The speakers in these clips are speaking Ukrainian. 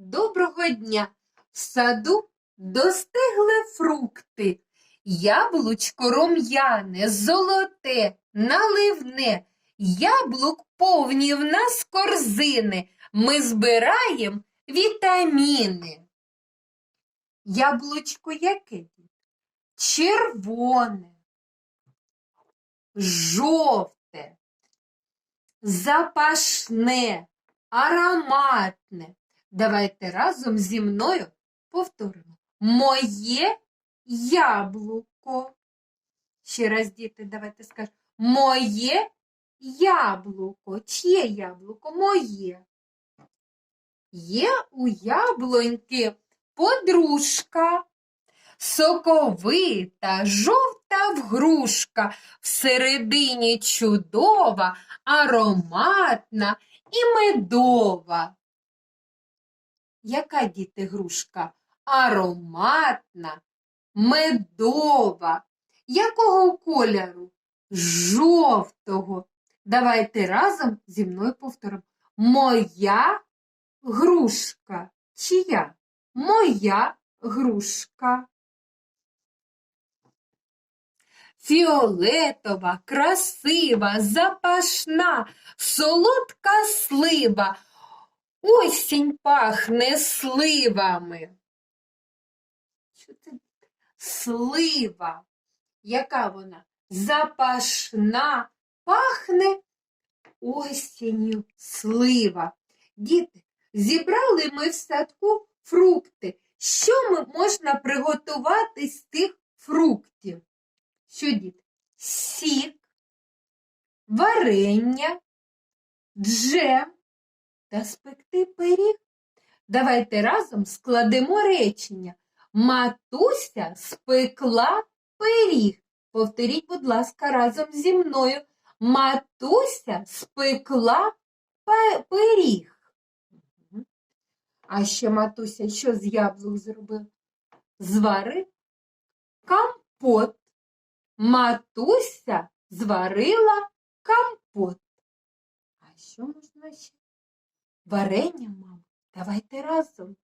Доброго дня! В саду достигли фрукти. Яблучко рум'яне, золоте, наливне. Яблук повні в нас корзини. Ми збираємо вітаміни. Яблучко яке? Червоне, жовте, запашне, ароматне. Давайте разом зі мною повторимо. Моє яблуко. Ще раз, діти, давайте скажемо. Моє яблуко. Чиє яблуко? Моє. Є у яблуньки подружка. Соковита, жовта вгрушка, всередині чудова, ароматна і медова. Яка діти грушка? Ароматна, медова. Якого кольору? Жовтого. Давайте разом зі мною повторимо. Моя грушка. Чия? Моя грушка. Фіолетова, красива, запашна, солодка слива. Осінь пахне сливами. Що це? Слива. Яка вона? Запашна, пахне осінню слива. Діти, зібрали ми в садку фрукти. Що ми можна приготувати з тих фруктів? Що, діти? Сік, варення, джем та спекти пиріг. Давайте разом складемо речення. Матуся спекла пиріг. Повторіть, будь ласка, разом зі мною. Матуся спекла пиріг. А ще матуся що з яблук зробила? Зварив компот. Матуся зварила компот. А що можна ще? Варення, мама. Давайте разом.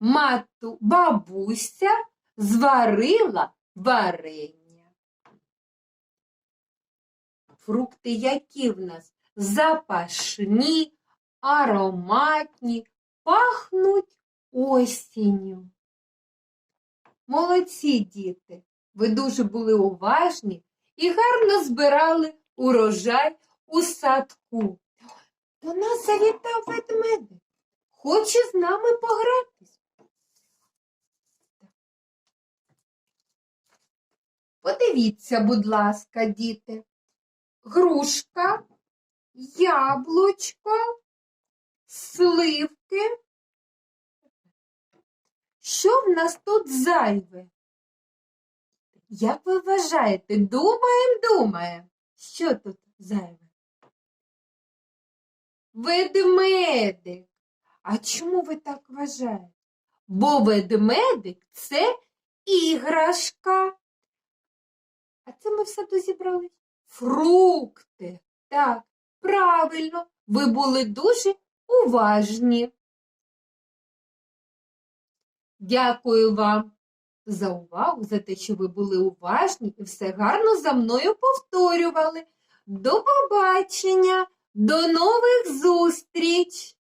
Мату, бабуся зварила варення. Фрукти які в нас? Запашні, ароматні, пахнуть осінню. Молодці, діти! Ви дуже були уважні і гарно збирали урожай у садку. До нас завітав ведмедик. Хоче з нами погратись. Подивіться, будь ласка, діти. Грушка, яблучко, сливки. Що в нас тут зайве? Як ви вважаєте, думаємо, думаємо, що тут зайве? Ведмедик. А чому ви так вважаєте? Бо ведмедик це іграшка. А це ми в саду зібрали фрукти. Так, правильно, ви були дуже уважні. Дякую вам за увагу, за те, що ви були уважні і все гарно за мною повторювали. До побачення, до нових зустріч!